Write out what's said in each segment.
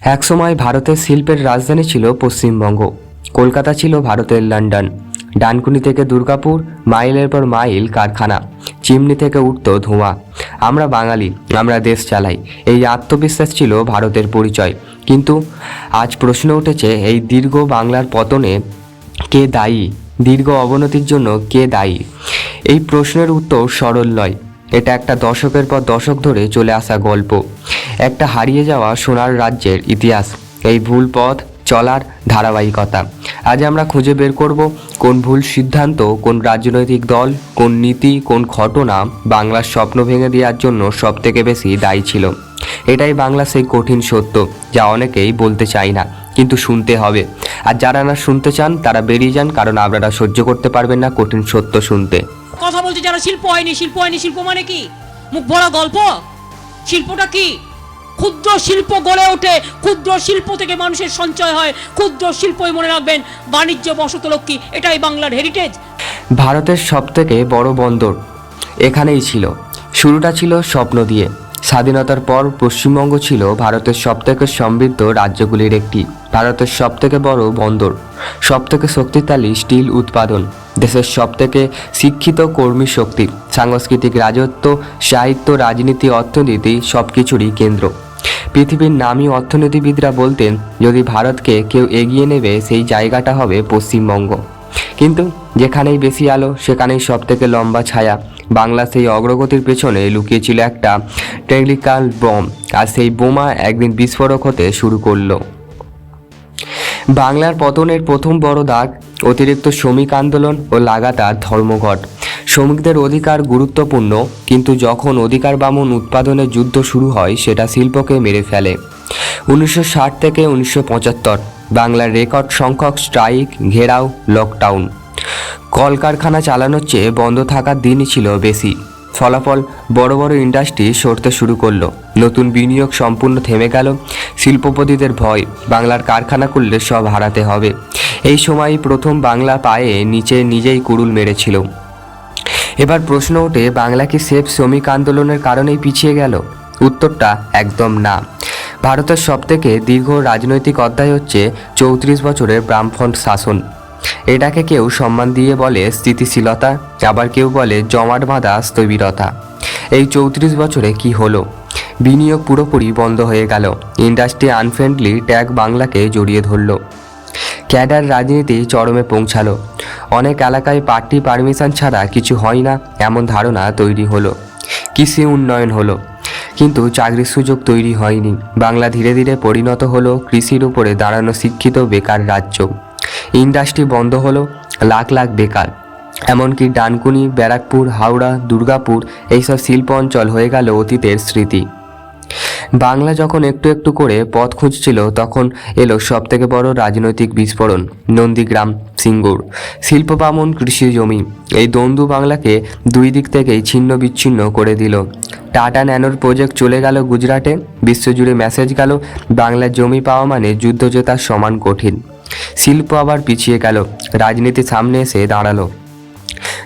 একসময় ভারতের শিল্পের রাজধানী ছিল পশ্চিমবঙ্গ। কলকাতা ছিল ভারতের লন্ডন। ডানকুনি থেকে দুর্গাপুর, মাইলের পর মাইল কারখানা। চিমনি থেকে উঠত ধোঁয়া। আমরা বাঙালি, আমরা দেশ চালাই। এই আত্মবিশ্বাস ছিল ভারতের পরিচয়। কিন্তু আজ প্রশ্ন উঠেছে, এই দীর্ঘ বাংলার পতনে কে দায়ী? দীর্ঘ অবনতির জন্য কে দায়ী? এই প্রশ্নের উত্তর সরল নয়। এটা একটা দশকের পর দশক ধরে চলে আসা গল্প। একটা হারিয়ে যাওয়া সোনার রাজ্যের ইতিহাস। এই ভুল পথ চলার ধারাবাহিকতা। আজ আমরা খুঁজে বের করব কোন ভুল সিদ্ধান্ত, কোন রাজনৈতিক দল, কোন নীতি, কোন ঘটনা বাংলার স্বপ্ন ভেঙে দেওয়ার জন্য সবথেকে বেশি দায়ী ছিল। এটাই বাংলা সেই কঠিন সত্য, যা অনেকেই বলতে চাই না, কিন্তু শুনতে হবে। আর যারা না শুনতে চান, তারা বেরিয়ে যান, কারণ আপনারা সহ্য করতে পারবেন না কঠিন সত্য শুনতে। কথা বলছে যারা শিল্প হয়নি শিল্প হয়নি, শিল্প মানে কি? মুখ ভরা গল্প? শিল্পটা কি? ক্ষুদ্র শিল্প গড়ে ওঠে। ক্ষুদ্র শিল্প থেকে মানুষের সঞ্চয় হয়। ক্ষুদ্র শিল্পই মনে রাখবেন বাণিজ্য বসতলক্ষ্মী এটাই বাংলার হেরিটেজ ভারতের সবথেকে বড় বন্দর এখানেই ছিল। শুরুটা ছিল স্বপ্ন দিয়ে। স্বাধীনতার পর পশ্চিমবঙ্গ ছিল ভারতের সবথেকে সমৃদ্ধ রাজ্যগুলির একটি। ভারতের সবথেকে বড় বন্দর, সবথেকে শক্তিশালী স্টিল উৎপাদন, দেশের সবথেকে শিক্ষিত কর্মী শক্তি, সাংস্কৃতিক রাজত্ব, সাহিত্য, রাজনীতি, অর্থনীতি সব কিছুরই কেন্দ্র। পৃথিবীর নামী অর্থনীতিবিদরা বলতেন, যদি ভারতকে কেউ এগিয়ে নেবে, সেই জায়গাটা হবে পশ্চিমবঙ্গ। কিন্তু যেখানেই বেশি আলো, সেখানেই সব থেকে লম্বা ছায়া। বাংলা সেই অগ্রগতির পেছনে লুকিয়েছিল একটা টেকনিক্যাল বোম, আর সেই বোমা একদিন বিস্ফোরক হতে শুরু করল। বাংলার পতনের প্রথম বড় দাগ, অতিরিক্ত শ্রমিক আন্দোলন ও লাগাতার ধর্মঘট। শ্রমিকদের অধিকার গুরুত্বপূর্ণ, কিন্তু যখন অধিকার বামন উৎপাদনের যুদ্ধ শুরু হয়, সেটা শিল্পকে মেরে ফেলে। উনিশশো ষাট থেকে উনিশশো পঁচাত্তর, বাংলার রেকর্ড সংখ্যক স্ট্রাইক, ঘেরাও, লকডাউন। কলকারখানা চালানোর চেয়ে বন্ধ থাকার দিনই ছিল বেশি। ফলাফল বড় বড় ইন্ডাস্ট্রি সরতে শুরু করল। নতুন বিনিয়োগ সম্পূর্ণ থেমে গেল। শিল্পপতিদের ভয়, বাংলার কারখানা করলে সব হারাতে হবে। এই সময়ই প্রথম বাংলা পায়ে নিচে নিজেই কুড়ুল মেরেছিল। এবার প্রশ্ন ওঠে, বাংলা কি সেফ শ্রমিক আন্দোলনের কারণেই পিছিয়ে গেল? উত্তরটা একদম না। ভারতের সবথেকে দীর্ঘ রাজনৈতিক অধ্যায় হচ্ছে চৌত্রিশ বছরের বামফ্রন্ট শাসন। এটাকে কেউ সম্মান দিয়ে বলে স্থিতিশীলতা, আবার কেউ বলে জমাট বাঁধা স্থবিরতা। এই চৌত্রিশ বছরে কি হলো? বিনিয়োগ পুরোপুরি বন্ধ হয়ে গেল। ইন্ডাস্ট্রি আনফ্রেন্ডলি ট্যাগ বাংলাকে জড়িয়ে ধরলো। ক্যাডার রাজনীতি চরমে পৌঁছালো। অনেক এলাকায় পার্টি পারমিশন ছাড়া কিছু হয় না, এমন ধারণা তৈরি হলো। কৃষি উন্নয়ন হলো। কিন্তু চাকরির সুযোগ তৈরি হয়নি। বাংলা ধীরে ধীরে পরিণত হলো কৃষির উপরে দাঁড়ানো শিক্ষিত বেকার রাজ্য। ইন্ডাস্ট্রি বন্ধ হলো, লাখ লাখ বেকার। এমনকি ডানকুনি, ব্যারাকপুর, হাওড়া, দুর্গাপুর এইসব শিল্প অঞ্চল হয়ে গেল অতীতের স্মৃতি। বাংলা যখন একটু একটু করে পথ খুঁজছিল, তখন এলো সব থেকে বড় রাজনৈতিক বিস্ফোরণ, নন্দীগ্রাম, সিঙ্গুর। শিল্প বামন কৃষি জমি, এই দ্বন্দ্ব বাংলাকে দুই দিক থেকেই ছিন্ন বিচ্ছিন্ন করে দিল। টাটা ন্যানোর প্রজেক্ট চলে গেল গুজরাটে, বিশ্বজুড়ে মেসেজ গেল, বাংলার জমি পাওয়া মানে যুদ্ধ জেতার সমান কঠিন। শিল্প আবার পিছিয়ে গেল। রাজনীতি সামনে এসে দাঁড়াল।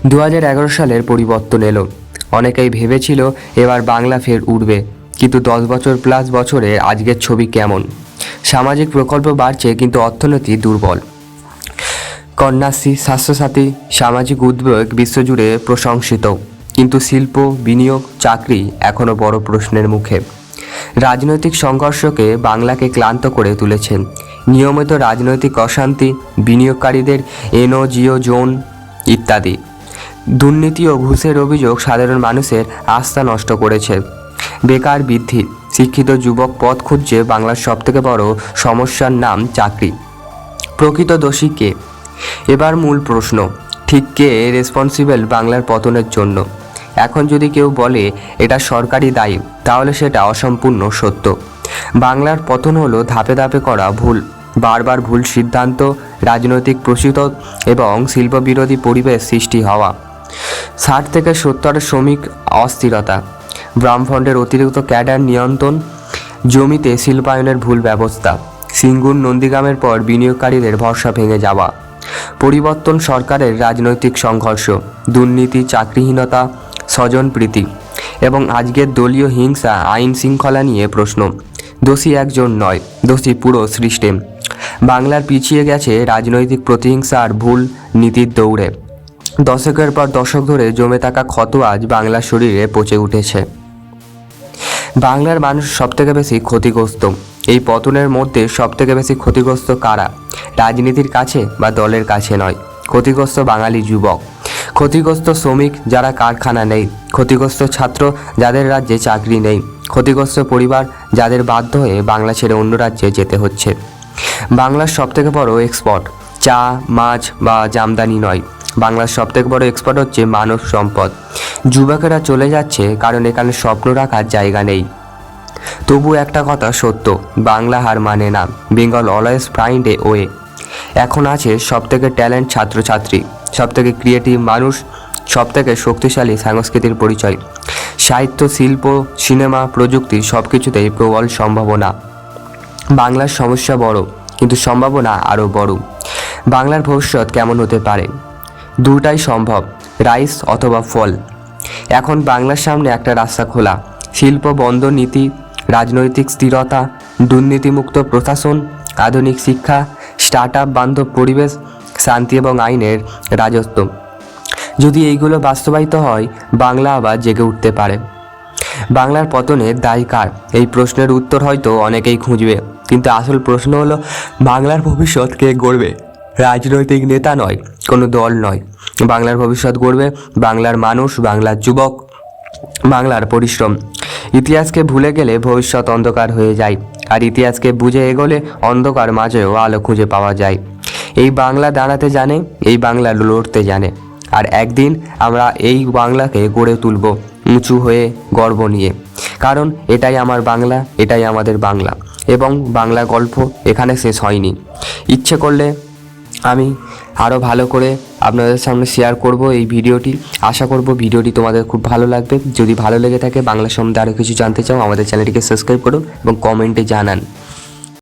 দু হাজার এগারো সালের পরিবর্তন এলো। অনেকেই ভেবেছিল এবার বাংলা ফের উঠবে কিন্তু দশ বছর প্লাস বছরে আজকের ছবি কেমন? সামাজিক প্রকল্প বাড়ছে কিন্তু অর্থনীতি দুর্বল। কন্যাশ্রী, স্বাস্থ্যসাথী, সামাজিক উদ্যোগ বিশ্বজুড়ে প্রশংসিত। কিন্তু শিল্প, বিনিয়োগ, চাকরি এখনও বড় প্রশ্নের মুখে। রাজনৈতিক সংঘর্ষকে বাংলাকে ক্লান্ত করে তুলেছে নিয়মিত রাজনৈতিক অশান্তি, বিনিয়োগকারীদের এনজিও জোন ইত্যাদি। দুর্নীতি ও ঘুষের অভিযোগ সাধারণ মানুষের আস্থা নষ্ট করেছে। বেকার বৃদ্ধি, শিক্ষিত যুবক পথ খুঁজছে বাংলার সবথেকে বড় সমস্যার নাম চাকরি। প্রকৃত দোষী কে? এবার মূল প্রশ্ন, ঠিক কে রেসপন্সিবল বাংলার পতনের জন্য? এখন যদি কেউ বলে এটা সরকারি দায়ী, তাহলে সেটা অসম্পূর্ণ সত্য। বাংলার পতন হলো ধাপে ধাপে করা ভুল। বারবার ভুল সিদ্ধান্ত, রাজনৈতিক প্রসিত এবং শিল্পবিরোধী পরিবেশ সৃষ্টি হওয়া। ষাট থেকে সত্তর শ্রমিক অস্থিরতা ব্রাহ্মণ্ডের অতিরিক্ত ক্যাডার নিয়ন্ত্রণ, জমিতে শিল্পায়নের ভুল ব্যবস্থা, সিঙ্গুর নন্দীগ্রামের পর বিনিয়োগকারীদের ভরসা ভেঙে যাওয়া, পরিবর্তন সরকারের রাজনৈতিক সংঘর্ষ, দুর্নীতি, চাকরিহীনতা স্বজনপ্রীতি এবং আজকের দলীয় হিংসা, আইন শৃঙ্খলা নিয়ে প্রশ্ন। দোষী একজন নয়, দোষী পুরো সিস্টেম বাংলার পিছিয়ে গেছে রাজনৈতিক প্রতিহিংসা আর ভুল নীতির দৌড়ে। দশকের পর দশক ধরে জমে থাকা ক্ষত আজ বাংলার শরীরে পচে উঠেছে। বাংলার মানুষ সবথেকে বেশি ক্ষতিগ্রস্ত। এই পতনের মধ্যে সবথেকে বেশি ক্ষতিগ্রস্ত কারা? রাজনীতির কাছে বা দলের কাছে নয়। ক্ষতিগ্রস্ত বাঙালি যুবক। ক্ষতিগ্রস্ত শ্রমিক যারা কারখানা নেই, ক্ষতিগ্রস্ত ছাত্র যাদের রাজ্যে চাকরি নেই, ক্ষতিগ্রস্ত পরিবার যাদের বাধ্য হয়ে বাংলা ছেড়ে অন্য রাজ্যে যেতে হচ্ছে। বাংলার সবথেকে বড় এক্সপোর্ট চা, মাছ বা জামদানি নয়। বাংলার সবথেকে বড় এক্সপোর্ট হচ্ছে মানব সম্পদ। যুবকেরা চলে যাচ্ছে কারণ এখানে স্বপ্ন রাখার জায়গা নেই। তবু একটা কথা সত্য, বাংলা হার মানে না Bengal always find a way এখন আছে সবথেকে ট্যালেন্ট ছাত্রছাত্রী। সবথেকে ক্রিয়েটিভ মানুষ, সবথেকে শক্তিশালী সাংস্কৃতিক পরিচয়। সাহিত্য, শিল্প সিনেমা প্রযুক্তি সব কিছুতেই প্রবল সম্ভাবনা। বাংলার সমস্যা বড়, কিন্তু সম্ভাবনা আরও বড়। বাংলার ভবিষ্যৎ কেমন হতে পারে? দুটাই সম্ভব রাইস অথবা ফল। এখন বাংলার সামনে একটা রাস্তা খোলা, শিল্প, বন্ধ নীতি, রাজনৈতিক স্থিরতা, দুর্নীতিমুক্ত প্রশাসন, আধুনিক শিক্ষা স্টার্ট আপ বান্ধব পরিবেশ শান্তি এবং আইনের রাজত্ব। যদি এইগুলো বাস্তবায়িত হয়, বাংলা আবার জেগে উঠতে পারে। বাংলার পতনের দায় কার? এই প্রশ্নের উত্তর হয়তো অনেকেই খুঁজবে। কিন্তু আসল প্রশ্ন হলো, বাংলার ভবিষ্যৎ কে গড়বে? রাজনৈতিক নেতা নয়, কোনো দল নয়। বাংলার ভবিষ্যৎ গড়বে বাংলার মানুষ, বাংলার যুবক, বাংলার পরিশ্রম। ইতিহাসকে ভুলে গেলে ভবিষ্যৎ অন্ধকার হয়ে যায়, আর ইতিহাসকে বুঝে এগোলে অন্ধকার মাঝেও আলো খুঁজে পাওয়া যায়। এই বাংলা দাঁড়াতে জানে, এই বাংলা লড়তে জানে। আর একদিন আমরা এই বাংলাকে গড়ে তুলব উঁচু হয়ে গর্ব নিয়ে। কারণ এটাই আমার বাংলা, এটাই আমাদের বাংলা। এবং বাংলা গল্প এখানে শেষ হয়নি। ইচ্ছে করলে আমি আরও ভালো করে আপনাদের সামনে শেয়ার করব এই ভিডিওটি। আশা করব ভিডিওটি তোমাদের খুব ভালো লাগবে। যদি ভালো লেগে থাকে বাংলা সম্বন্ধে আরও কিছু জানতে চাও, আমাদের চ্যানেলটিকে সাবস্ক্রাইব করুন এবং কমেন্টে জানান।